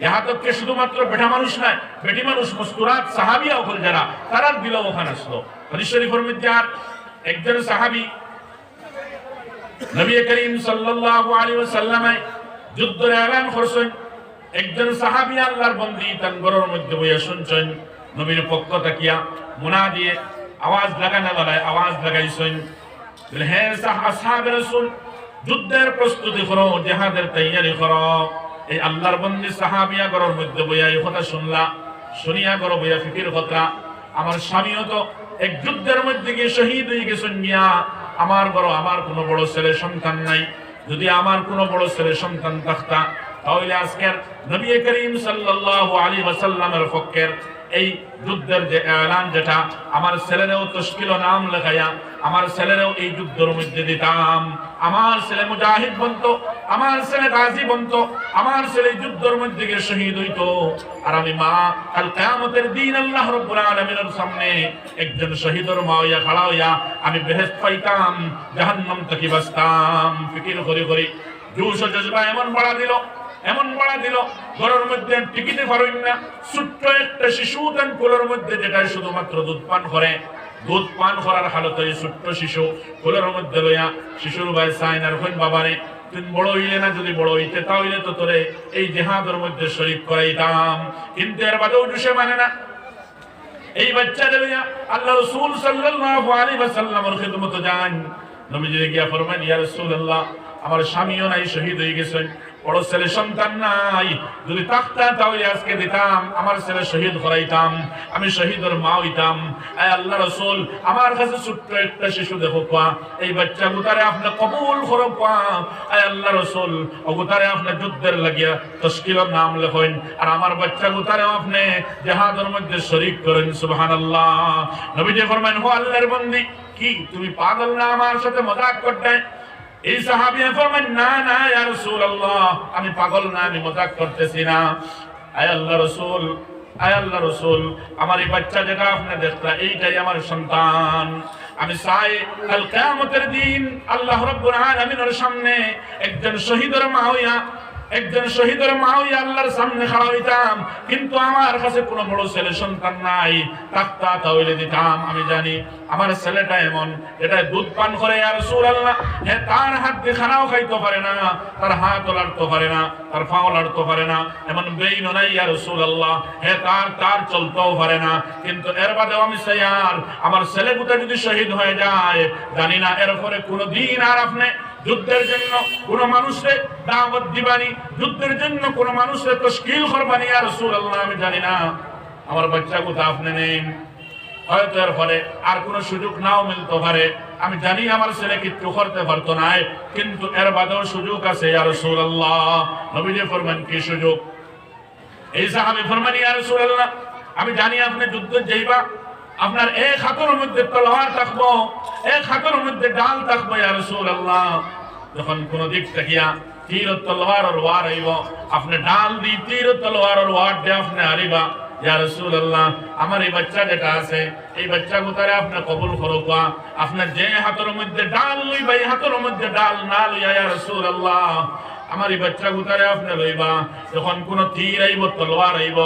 यहाँ तक के শুধুমাত্র বেটা মানুষ নয় বেটি মানুষ মুস্কুরাত সাহাবিয়া ওখানে যারা তারার দিল ওখানে আসলো হাদিস শরীফের মধ্যে আর একজন সাহাবী নবী করিম সাল্লাল্লাহু আলাইহি ওয়াসাল্লামে যুদ্ধের এলান করছেন একজন সাহাবী আল্লাহর বন্দী তার ঘরের মধ্যে বইয়া শুনছেন নবীর পক্ষ তাকিয়া মুনা দিয়ে আওয়াজ লাগানো লাগায় আওয়াজ লাগাইছেন বলে, হে সাহ- আসহাবে রাসূল যুদ্ধের প্রস্তুতি করো জিহাদের তৈয়ারি করো এই আল্লাহর বন্দি সাহাবিয়া ঘরের মধ্যে বইয়া এই কথা শুনলা, শুনিয়া করো বইয়া ফিকির কথা আমার স্বামীও তো এক যুদ্ধের মধ্যে গিয়ে শহীদ হয়ে গিয়া আমার বড় আমার কোনো বড় ছেলে সন্তান নাই। যদি আমার কোনো বড় ছেলে সন্তান থাকতা, তাহলে আজকের নবী করিম সাল্লাল্লাহু আলাইহি ওয়াসাল্লামের পক্ষের এই যুদ্ধের যে এলান যেটা, আমার ছেলেরেও তশকিল নাম লেখাইয়া আমার ছেলেরেও এই যুদ্ধের মধ্যে দিতাম। আমার ছেলে মুজাহিদ বন্ত, আমার ছেলে গাজী বন্ত, আমার ছেলে যুদ্ধের মধ্যে গিয়ে শহীদ হইতো। আর আমি মা, কাল কিয়ামতের দিন আল্লাহ রাব্বুল আলামিনের সামনে একজন শহীদের মা হইয়া খাড়া হইয়া আমি বেহেশত পাইতাম, জাহান্নাম থেকে বাঁচতাম। ফিকির করে করে ও জজবা এমন বাড়া দিল, এমন বাড়া দিল, ঘরের মধ্যে টিকিতে পারেন না, ছোট্ট একটা শিশু তান কোলের মধ্যে যেটা শুধুমাত্র দুধ পান করে। দুধ পান করার হালতে এই ছোট্ট শিশু কোলের মধ্যে লইয়া শিশুর ভাই সাইনার হইন বাবারে তুই বড় হইলে না, যদি বড় হইতে তাহলে তো তোরে এই জেহাদের মধ্যে শরীর করাইতাম। কিন্তু এর বাদেও সে মানে না। এই বাচ্চাদের লইয়া আল্লাহ রাসূল সাল্লাল্লাহু আলাইহি ওয়াসাল্লামের খিদমতে যান। নবীজি গিয়া ফরমান ইয়া রাসূলুল্লাহ, আমার স্বামীও নাই, শহীদ হয়ে গেছেন। বড় ছেলে সন্তান নাই। যদি থাকতা তাহলে আজকে দিতাম, আমার ছেলে শহীদ করাইতাম, আমি শহীদের মা হইতাম। আল্লাহ রসুল, আমার কাছে ছোট্ট একটা শিশু দেখো পা এই বাচ্চা গুতারে আপনি কবুল করো পা আয় আল্লাহ রসুল, অগুতারে আপনি যুদ্ধের লাগিয়া তশকিলের নাম লেখেন। আর আমার বাচ্চা গুতারে আপনি জাহাদের মধ্যে শরীক করেন, সুবহানাল্লাহ। নবীজি ফরমান হো আল্লাহর বন্দি, কি, তুমি পাগল না আমার সাথে মজাক করতে? এই সাহাবি ফরমান না না, ইয়া রাসূলুল্লাহ, আমি পাগল না, আমি মজাক করতেছি না। আয় আল্লাহ রাসূল, আয় আল্লাহ রসুল, আমার এই বাচ্চা যেটা আপনি দেখলা, এইটাই আমার সন্তান। আমি চাই কাল কিয়ামতের দিন আল্লাহ রাব্বুল আলামিনের সামনে একজন শহীদের মা হইয়া একজন শহীদের মা হইয়া আল্লাহর সামনে খাড়া হইতাম, কিন্তু আমার কাছে কোনো বড় ছেলে সন্তান নাই। তাক্তা তাহলে দিতাম, আমি জানি আমার ছেলেটা এমন এটা দুধ পান করে আর সুর আল্লাহ হে, তার হাত দিয়ে খানাও খাইতে পারে না, তার হাত লাড়তে পারে না, তার পাও লাড়তে পারে না, এমন বেইন নাই আর সুর আল্লাহ হে, তার তার চলতেও পারে না, কিন্তু এর বাদেও আমি চাই, আর আমার ছেলে যদি শহীদ হয়ে যায়, জানি না এরপরে কোনো দিন আর আপনি যুদ্ধের জন্য কোন মানুষের দাওয়াত দিবানি, যুদ্ধের জন্য কোন মানুষের তশকিল করবানি আর রাসূলুল্লাহ, আমি জানি না। আমার বাচ্চা কোথা আপনি নেন। হয়তো এর ফলে আর কোন সুযোগ নাও মিলতে পারে। আমি জানি আমার ছেলে কিচ্ছু করতে পারতো না, কিন্তু এর বাদেও সুযোগ আছে আর ইয়া রাসূলুল্লাহ। নবীজি ফরমান, কি সুযোগ? এই সাহাবী ফরমান, ইয়া রাসূলুল্লাহ, আমি জানি আপনি যুদ্ধ যাইবা আপনার এক হাতের মধ্যে তলোয়ার থাকব, এক হাতের মধ্যে ডাল থাকব, ইয়া রাসূলুল্লাহ। যখন কোন দিক থাকিয়া তীর তলোয়ার আর ওয়ার আইব আপনি ডাল দি তীর তলোয়ার আর ওয়ার দিয়ে আপনি হারিবা, ইয়া রাসূলুল্লাহ। আমার এই বাচ্চা যেটা আছে, এই বাচ্চা গুতারে আপনি কবুল করো আপনার যে হাতের মধ্যে ডাল লইবা, এই হাতের মধ্যে ডাল না লইয়া, ইয়া রাসূলুল্লাহ। আমার এই বাচ্চা গুতারে আপনি লইবা যখন কোন তীর আইব, তলোয়ার আইব,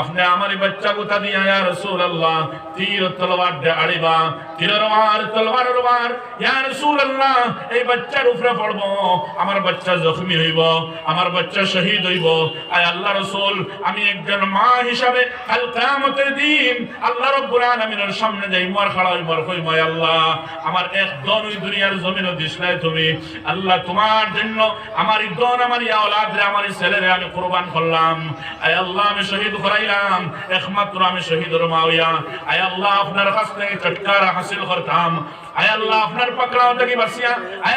আপনি আমার বাচ্চা গুতা দিয়া, ইয়া রাসূলুল্লাহ, তীর তলোয়ার দে আড়িবা তীরের ওয়ার, তলোয়ারের ওয়ার, ইয়া রাসূলুল্লাহ, এই বাচ্চার উপরে পড়ব, আমার বাচ্চা জখমি হইব, আমার বাচ্চা শহীদ হইব। আয় আল্লাহ রাসূল, আমি একজন মা হিসাবে কাল কিয়ামতের দিন আল্লাহ রাব্বুল আলামিনের সামনে যাই, মার খাড়া হই, মার কই মায় আল্লাহ, আমার এক দন ওই দুনিয়ার জমিনও দিসলাই তুমি। আল্লাহ তোমার জন্য, আমার দন আমার ইয়া আমার ছেলেরে আমি কুরবান করলাম। আয় আল্লাহ, আমি শহীদ হরাইলাম একমাত্র আমি শহীদ রমাউয়া আয় আল্লাহ, আপনার কাছ থেকে চটকারা হাসিল করতাম। আয় আল্লাহ, আপনার পাকড়াও থেকে বাসিয়া আয়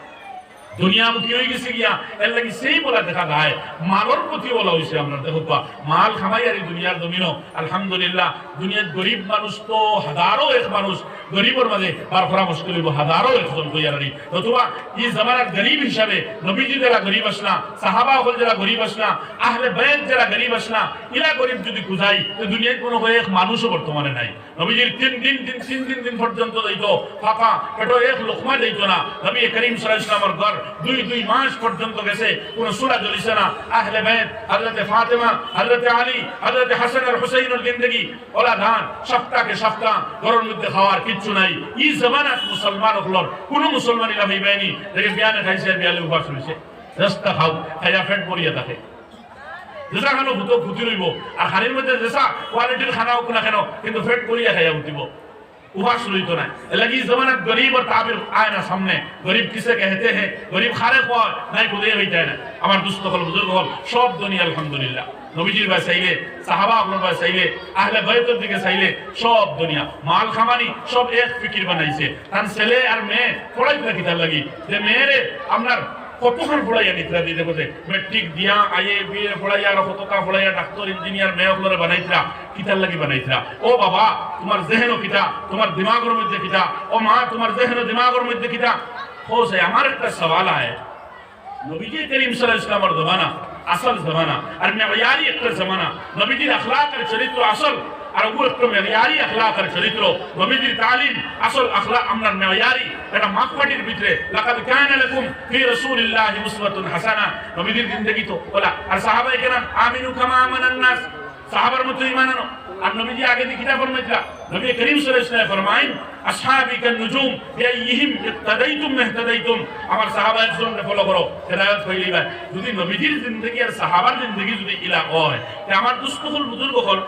দুনিয়ামুখী হয়ে গেছে গিয়া, এর লাগি সেই বলা দেখা যায় মালর প্রতি বলা হয়েছে আমরা দেখো মাল খামাই আর দুনিয়ার জমিন আলহামদুলিল্লাহ, দুনিয়ার গরিব মানুষ তো হাজারো এক মানুষ। গরিবর মাঝে বার করা মুশকিল হইব হাজারো একজন কইয়ারি নতুবা এই জামানার গরিব হিসাবে নবীজি যারা গরিব আসনা সাহাবা হল যারা গরিব আসনা, আহলে বাইত যারা গরিব আসনা ইলা গরিব যদি খুঁজাই, তো দুনিয়ায় কোনো এক মানুষও বর্তমানে নাই। নবীজির তিন দিন, তিন তিন দিন দিন পর্যন্ত যাইতো। ফাঁকা পেটো এক লোকমা যাইতো না। নবী করিম সাল্লাল্লাহু ইসলামের ঘর দুই দুই মাস পর্যন্ত গেছে, কোন সূরা জ্বলিছে না। আহলে বাইত, হযরতে ফাতেমা, হযরতে আলী, হযরতে হাসান আর হুসাইনের জিন্দেগি, ওলা ধান সপ্তাহে সপ্তাহ, ঘরের মধ্যে খাওয়ার কিচ্ছু নাই ই জামানাত মুসলমান হলর কোন মুসলমান ইলা ভাইবাইনি দেখে বিয়ানে খাইছে বিয়ালে উপাস হইছে রাস্তা খাও খাইয়া ফেট পড়িয়া থাকে যেসা খানো ভূত ভূতি রইব আর খানির মধ্যে যেসা কোয়ালিটির খানা হোক না কেন কিন্তু ফেট করিয়া খাইয়া উঠিব उपास रही तो ना लगी जमानत गरीब और ताबिर आए ना सामने गरीब किसे कहते हैं गरीब खारे को नहीं खुदे হই যায় না আমার দুস্থ হল বুজুর্গ হল সব দুনিয়া আলহামদুলিল্লাহ নবীজির ভাই চাইলে, সাহাবা আপনার ভাই চাইলে, আহলে বাইতের দিকে চাইলে, সব দুনিয়া। মাল খামানি, সব এক ফিকির বানাইছে। তার ছেলে আর মেয়ে পড়াই থাকি তার লাগি। যে মেয়েরে আপনার কতক্ষণ পড়াইয়া নিতরা দিতে বসে মেট্রিক দিয়া আইএ বিএ পড়াইয়া আর কতটা পড়াইয়া, ডাক্তার ইঞ্জিনিয়ার মেয়ে হলরে বানাইতরা, কিতার লাগি বানাইতরা। ও বাবা, তোমার জেহেনো কিতা? তোমার দিমাগের মধ্যে কিতা? ও মা, তোমার জেহেনো দিমাগের মধ্যে কিতা? ও সে আমার একটা সওয়াল আয় নবীজি করিম সাল্লাল্লাহু ইসলামের জমানা আসল জমানা আর মেয়ারি একটা জমানা নবীজির আখলাকের চরিত্র আসল আর ও একটা মেয়ারি আখলাকের চরিত্র নবীজির তালিম আসল আখলাক আমরা মেয়ারি এটা মাপকাঠির ভিতরে লাকাদ কানা লাকুম ফি রাসূলিল্লাহি উসওয়াতুন হাসানা নবীজির জিন্দেগি তো বলা আর সাহাবায়ে কেরাম আমিনু কামা আমানান নাস সাহাবার মতো ঈমান আনো আর নবীজি আগে দিয়ে কিতাব ফরমাইছিলা নবী করিম সাল্লাল্লাহু আলাইহি ওয়াসাল্লাম ফরমাইন আসহাবি কান নুজুম ইহতাদাইতুম আমার সাহাবা একজনকে ফলো করো, হেদায়েত যদি জিন্দেগি আর সাহাবার জিন্দেগি যদি ইলা হয়, তে আমার বুজুর্গ হল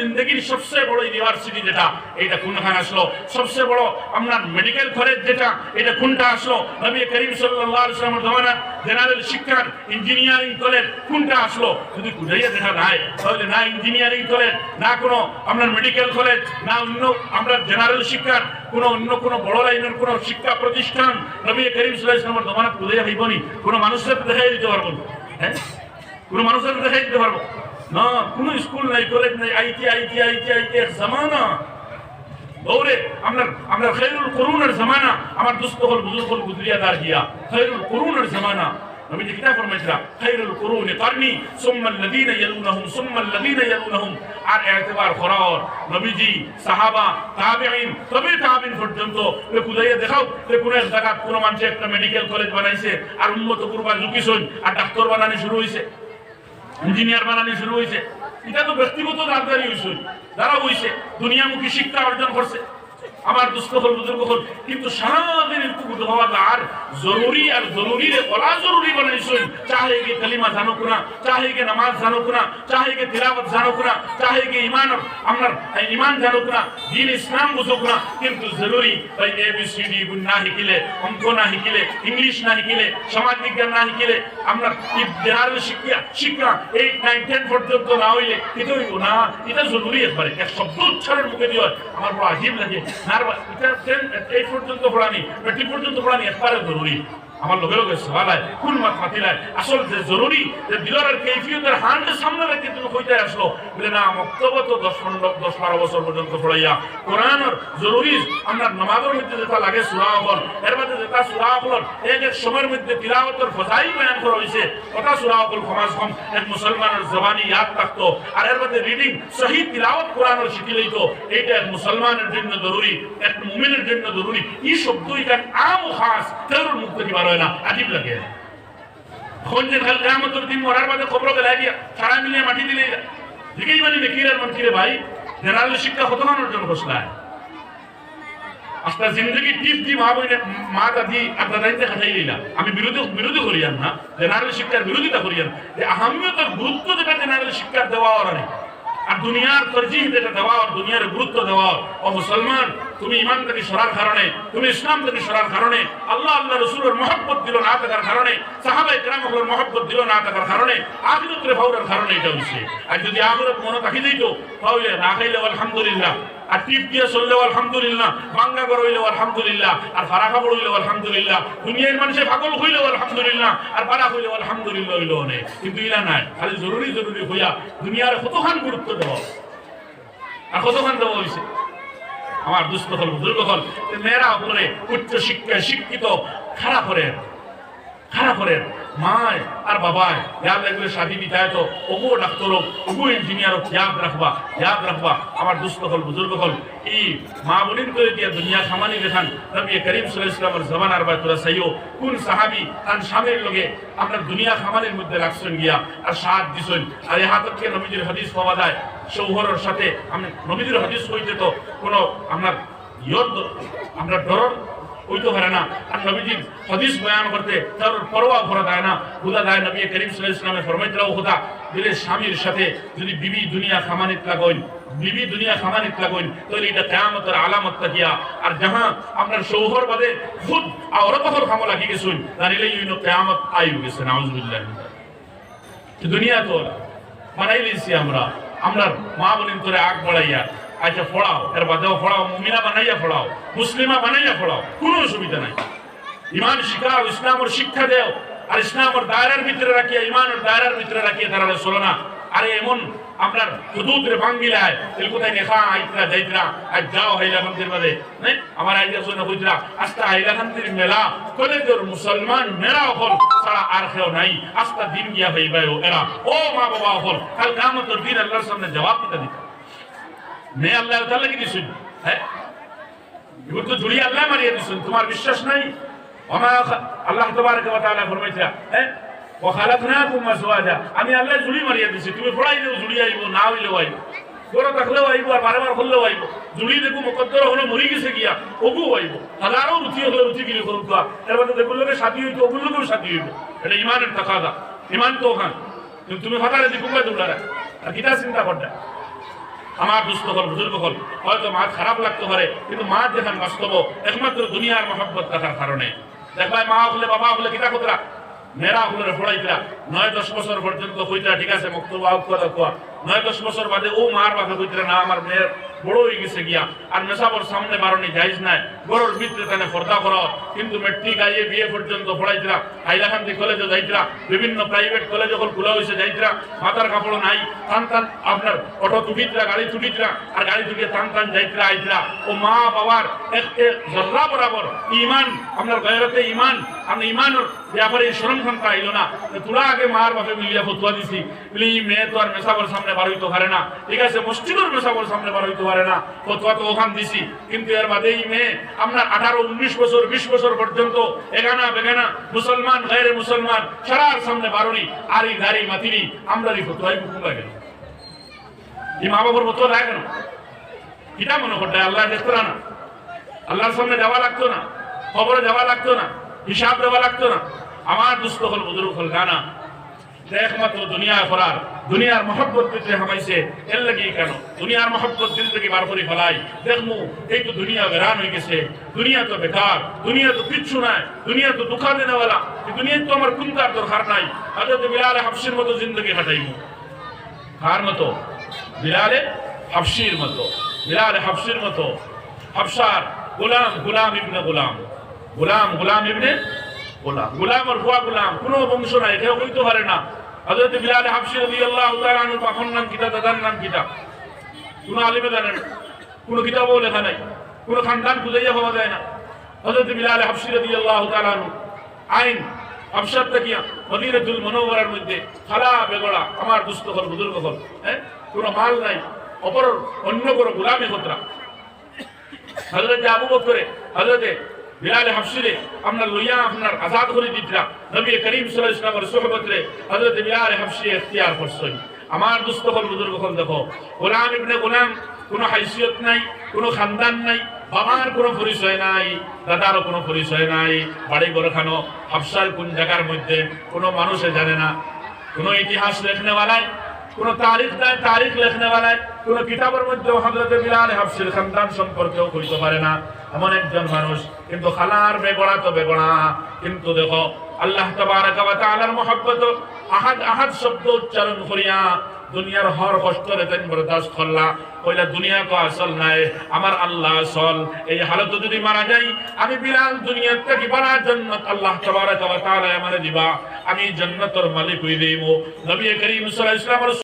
জিন্দেগির সবচেয়ে বড় ইউনিভার্সিটি যেটা এটা আসলো? সবচেয়ে বড় আপনার মেডিকেল কলেজ যেটা এটা কোনটা আসলো? নবী করিম সাল্লাল্লাহু আলাইহি জমানার জেনারেল শিক্ষার ইঞ্জিনিয়ারিং কলেজ কোনটা আসলো? যদি খুঁজাইয়া দেখা যায়, তাহলে না ইঞ্জিনিয়ারিং কলেজ না কোনো আপনার মেডিকেল কলেজ না অন্য আমরা জেনারেল শিক্ষার কোনো অন্য কোনো বড় লাইনের কোনো শিক্ষা প্রতিষ্ঠান, নবী করিম আলাইহি ওয়াসাল্লামের জমানাত খুঁজাইয়া হইবনি। কোনো মানুষের দেখাই দিতে পারব না। হ্যাঁ? কোনো মানুষের দেখাই দিতে পারব না। কোনো স্কুল নাই কলেজ নাই আইটি আইটি আইটি আইটি এক জামানা। দৌড়ে আপনার আপনার খৈরুল করুণের জামানা, আমার দুস্থ হল, বুজুর্গ হল গুজরিয়া দার গিয়া। খৈরুল করুণের জামানা। নবী যে কিতাব ফরমাইছিলা খৈরুল করুন কারনি সুম্মা আল্লাযীনা ইয়ালুনহুম, সুম্মা আল্লাযীনা ইয়ালুনহুম। আর এতেবার করার নবীজি, সাহাবা, তাবেঈন, তবে তাবেঈন পর্যন্ত এ খুদাইয়া দেখাও যে কোন এক জায়গা কোন মানুষ একটা মেডিকেল কলেজ বানাইছে, আর ঝুঁকিছুন আর ডাক্তার বানানি শুরু হইছে ইঞ্জিনিয়ার বানানি শুরু হয়েছে এটা তো ব্যক্তিগত দাবদারি হয়েছে যারা হয়েছে দুনিয়ামুখী শিক্ষা অর্জন করছে। আমার দুস্থ হল বুজুর্গ কিন্তু সারাদিন কুকুট হওয়া আর জরুরি আর জরুরি রে ওলা জরুরি বানাইছেন চাহে গে কালিমা জানো কুনা চাহে গে নামাজ জানো কুনা চাহে গে তিলাওয়াত জানো কুনা চাহে গে ইমান আমার ইমান জানো কুনা দিন ইসলাম বুঝো কুনা কিন্তু জরুরি ভাই এ বি সি ডি না শিকিলে অঙ্ক না শিকিলে ইংলিশ না শিকিলে সমাজ বিজ্ঞান না শিকিলে আমরা জেনারেল শিক্ষা শিক্ষা এইট নাইন টেন পর্যন্ত না হইলে এটা হইব না এটা জরুরি একবারে। এক শব্দ উচ্চারণ মুখে দিয়ে হয়, আমার বড় আজীব লাগে। না রে বা, এটা এইট পর্যন্ত পড়ানি এটি পর্যন্ত পড়ানি একবারে জরুরি। আমার লগে লগে সওয়াল হয় কোন মাত মাতিলায় আসল যে জরুরি, যে দিলরের কৈফিয়তের হান্ডে সামনে রেখে তুমি কইতে আসলো, বলে না মক্তব্য তো দশ পনেরো, দশ বারো বছর পর্যন্ত পড়াইয়া, কোরআনের জরুরি, আমরা নমাজের মধ্যে যেটা লাগে সুরা হল এর মধ্যে যেটা সুরা হল এক এক সময়ের মধ্যে তিলাওয়াতের ফজাই বয়ান করা হয়েছে ওটা সুরা হল সমাজ কম এক মুসলমানের জবানি ইয়াদ থাকতো আর এর মধ্যে রিডিং সহি তিলাওয়াত কোরআনের শিখি লইতো এইটা এক মুসলমানের জন্য জরুরি, এক মুমিনের জন্য জরুরি, এই শব্দ এটা আম খাস, তেরোর থেকে বার হয় না লাগে। শিক্ষা আমি বিরোধী করিয়ান না, জেনারেল শিক্ষার বিরোধিতা করিয়ান আহমিয়তের গুরুত্ব যেটা জেনারেল শিক্ষার দেওয়া ওরা আর দুনিয়ার তরজিহ যেটা দেওয়া দুনিয়ার গুরুত্ব দেওয়া, ও মুসলমান, তুমি ইমান থেকে সরার কারণে, তুমি ইসলাম থেকে সরার কারণে, আল্লাহ আল্লাহ রসুলের মহব্বত দিল না থাকার কারণে সাহাবাই গ্রামগুলোর মহব্বত দিল না থাকার কারণে, আখিরতের ভাউরের কারণে এটা হচ্ছে আর যদি আখিরত মনে রাখি দিত তাহলে না খাইলে আলহামদুলিল্লাহ। আর টিপ দিয়ে চললেও আলহামদুলিল্লাহ, বাঙ্গা গড় হইলেও আলহামদুলিল্লাহ, আর ফারা খাবড় হইলেও আলহামদুলিল্লাহ, দুনিয়ার মানুষের পাগল হইলেও আলহামদুলিল্লাহ, আর পারা হইলেও আলহামদুলিল্লাহ হইলেও অনেক। কিন্তু ইলা নাই, খালি জরুরি জরুরি হইয়া দুনিয়ার কতখান গুরুত্ব দেওয়া আর কতখান দেওয়া হয়েছে আমার দুস্থ হল, বুজুর্গ হল মেয়েরা উপরে উচ্চ শিক্ষায় শিক্ষিত খারাপ করে খারাপ করে মায় আর বাবায়, ইয়াদ লাগলে শাদি বিতায় তো ওগো ডাক্তার ওগো ইঞ্জিনিয়ার হোক, ইয়াদ রাখবা ইয়াদ রাখবা। আমার দুস্থ হল, বুজুর্গ হল। এই মা বলিন করে দিয়া দুনিয়া খামানি দেখান। নবী করিম সাল্লাল্লাহু ইসলামের জমানার বা তোরা সাইও, কোন সাহাবি তার স্বামীর লগে আমরা দুনিয়া খামানির মধ্যে রাখছেন গিয়া আর সাথ দিছেন। আর এই হাতকে নবীজির হাদিস পাওয়া যায় সৌহরের সাথে আমি নবীজির হাদিস হইতে তো কোনো আপনার ইয়র আমরা ডর হইতে পারে না। আর নবীজি হাদিস বয়ান করতে তার পরোয়া করা যায় না। খুদা দেয় নবী করিম ইসলামে ফরমাইতরাও খুদা দিলে স্বামীর সাথে যদি বিবি দুনিয়া খামানিত লাগাইন বিবি দুনিয়া খামানিত লাগাইন তাহলে এটা কিয়ামতের আলামত তাকিয়া। আর যাহা আপনার সৌহর বাদে খুদ আর কখন খামো লাগি গেছুন। তাহলে ইউনো কিয়ামত আইউ গেছে, নাউজুবিল্লাহ। দুনিয়া তো বানাই লইছি আমরা। আমরা মা বলিন তোরে আগ বাড়াইয়া আচ্ছা ফড়াও। এর বাদেও ফড়াও, মুমিনা বানাইয়া ফড়াও, মুসলিমা বানাইয়া ফড়াও, কোনো অসুবিধা নাই। ইমান শিখাও, ইসলামের শিক্ষা দেও, আর ইসলামের দায়রার ভিতরে রাখিয়া, ইমানের দায়রার ভিতরে রাখিয়া তারা চলো না। আরে এমন আপনার হুদুদ রে ভাঙ্গিলায় তেল কোথায় নেখা, আইতরা, যাইতরা, আজ যাও হাইলাকান্তির বাদে। নাই আমার আইডিয়া শুনে হইতরা আস্তা হাইলাকান্তির মেলা, কলেজের মুসলমান মেরা হল সারা আর কেউ নাই। আস্তা দিন গিয়া হইবায়ও এরা। ও মা বাবা হল কাল কামতের দিন আল্লাহর সামনে জবাব দিতে দিতে। মেয়ে আল্লাহ তাল্লাহকে দিছেন হ্যাঁ? এগুলো তো আল্লাহ মারিয়ে দিছেন তোমার বিশ্বাস নাই? আল্লাহ তোমার ফরমাইছা হ্যাঁ? ও আমি আল্লাহ জুড়ি মারিয়ে দিছি তুমি পড়াই দেবো জুড়ি আইব, না হইলেও আইব। থাকলেও আইব আর বারবার হলেও আইব। জুড়ি দেখো মকদ্দর হলো, মরি গেছে গিয়া, ওগু আইব। হাজারও রুচি হলে রুচি গিলি করুক এরপর তো দেখুন লোকের সাথী হইতো ওগুলো লোকের সাথী হইব। এটা ইমানের ইমান তো ওখান। তুমি হঠাৎ দেখুক তোমরা আর কিটা চিন্তা করটা আমার দুস্থ হল, বুজুর্গ হল। হয়তো মা খারাপ লাগতে পারে, কিন্তু মা যেখানে বাস্তব, একমাত্র দুনিয়ার মহব্বত থাকার কারণে। দেখবাই মা হলে বাবা হলে কিতা কতরা? মেয়েরা হলে পড়াইতরা নয়, দশ বছর পর্যন্ত হইতা ঠিক আছে মুক্ত নয়, দশ বছর বাদে ও মার বাধা কইতরা, না, আমার মেয়ের বড় হয়ে গেছে গিয়া। আর মেসাবর সামনে বারণি যাইজ নাই। গরুর ভিতরে তানে পর্দা করো। কিন্তু মেট্রিক আইয়ে বিয়ে পর্যন্ত পড়াইতরা, হাইলাকান্দি কলেজে যাইতরা, বিভিন্ন প্রাইভেট কলেজে যখন খোলা হয়েছে যাইতরা, মাথার কাপড় নাই, টান টান আপনার অটো তুটিতরা গাড়ি তুটিতরা আর গাড়ি তুটিয়ে টান টান যাইতরা, আইতরা। ও মা বাবার জর্রা বরাবর ইমান, আপনার গয়রতে ইমান, আপনি ইমানের ব্যাপারে শ্রম সংখ্যা আইলো না। তোরা আগে মার বাপে মিলিয়া ফতুয়া দিছি। বলি মেয়ে তো আর মেসাবর সামনে বার হইতে পারে না। ঠিক আছে, মসজিদের মেসাবর সামনে বার হইতে পারে না। ফতুয়া তো ওখান দিছি। কিন্তু এর বাদে এই মেয়ে আপনার আঠারো, উনিশ বছর, বিশ বছর পর্যন্ত এগানা বেগানা মুসলমান গায়ের মুসলমান, সারার সামনে বারণি আর গাড়ি মাতিনি আমরা এই ফতুয়াই বুকুম লাগে এই মা বাবার ফতুয়া দেয় কেন? কিটা মনে করতে আল্লাহ দেখতো না। আল্লাহর সামনে লাগতো না। খবরে লাগতো না। হিসাব দেওয়া লাগতো না। আমার দুস্থ হল, বুজুর্গ হল গানা একমাত্র দুনিয়া করার দুনিয়ার মহব্বত হামাইছে কেন? দুনিয়ার মহব্বত দিল থেকে বার করে মতো? বিলালে হাফসির মতো। বিলালে হাফসির মতো। হাফসার গোলাম গোলাম ইবনে গোলাম। গোলাম গোলাম ইবনে গোলাম। গোলাম আর ভুয়া গোলাম, কোনো বংশ নাই, কেউ কইতে পারে না। হযরত বিলাল হাফসি রাদিয়াল্লাহু তাআলা আনহু বাপন নাম কিতা, দাদার নাম কিতা? কোন আলিমে জানেন কোন কিতাবও লেখা নাই, কোন খানদান খুঁজাইয়া পাওয়া যায় না। হযরত বিলাল হাফসি রাদিয়াল্লাহু তাআলা আনহু, আইন আবসার তাকিয়া, মদিনাতুল মুনাওয়ারার মধ্যে খালা বেগড়া, আমার দুস্থ হল বুজুর্গ হল হ্যাঁ? কোনো মাল নাই, অপর অন্য কোনো গোলামি হতরা হযরত আবু বকরে, হযরত বিলাল হাফসিরে, আপনার লইয়া, আপনার আজাদ করে দিতরা নবী করিম সাল্লাল্লাহু আলাইহি ওয়াসাল্লামের সুহবতরে হযরত বিলাল হাফসি ইখতিয়ার করছেন। আমার দুস্থ হল বুজুর্গ হল দেখো, গোলাম ইবনে গোলাম, কোনো হাইসিয়ত নাই, কোনো খানদান নাই, বাবার কোনো পরিচয় নাই, দাদারও কোনো পরিচয় নাই, বাড়ি গড়খানো হাফসার কোন জায়গার মধ্যে, কোনো মানুষে জানে না, কোনো ইতিহাস লেখনেওয়ালায় কোন তারিখ নাই, তারিখ লেখনেওয়ালায় কোন কিতাবের মধ্যে হজরত বিলাল হাফসির খানদান সম্পর্কেও কইতে পারে না। এমন একজন মানুষ, কিন্তু খালার বেগড়া তো বেগড়া। কিন্তু দেখো, আল্লাহ ওয়া মহব্বত, আহাদ আহাদ শব্দ উচ্চারণ করিয়া দুনিয়ার হর কষ্টরে তেন বরদাস্ত করলা। কইলা, দুনিয়া কো আসল নাই, আমার আল্লাহ আসল। এই হালত যদি মারা যাই, আমি বিলাল দুনিয়ার থেকে বড় জান্নাত আল্লাহ তাবারক ওয়া তাআলা আমারে দিবা। আমি জান্নাতের মালিক হই দেবো নবী করিম সাল্লাল্লাহু আলাইহি ওয়াসাল্লাম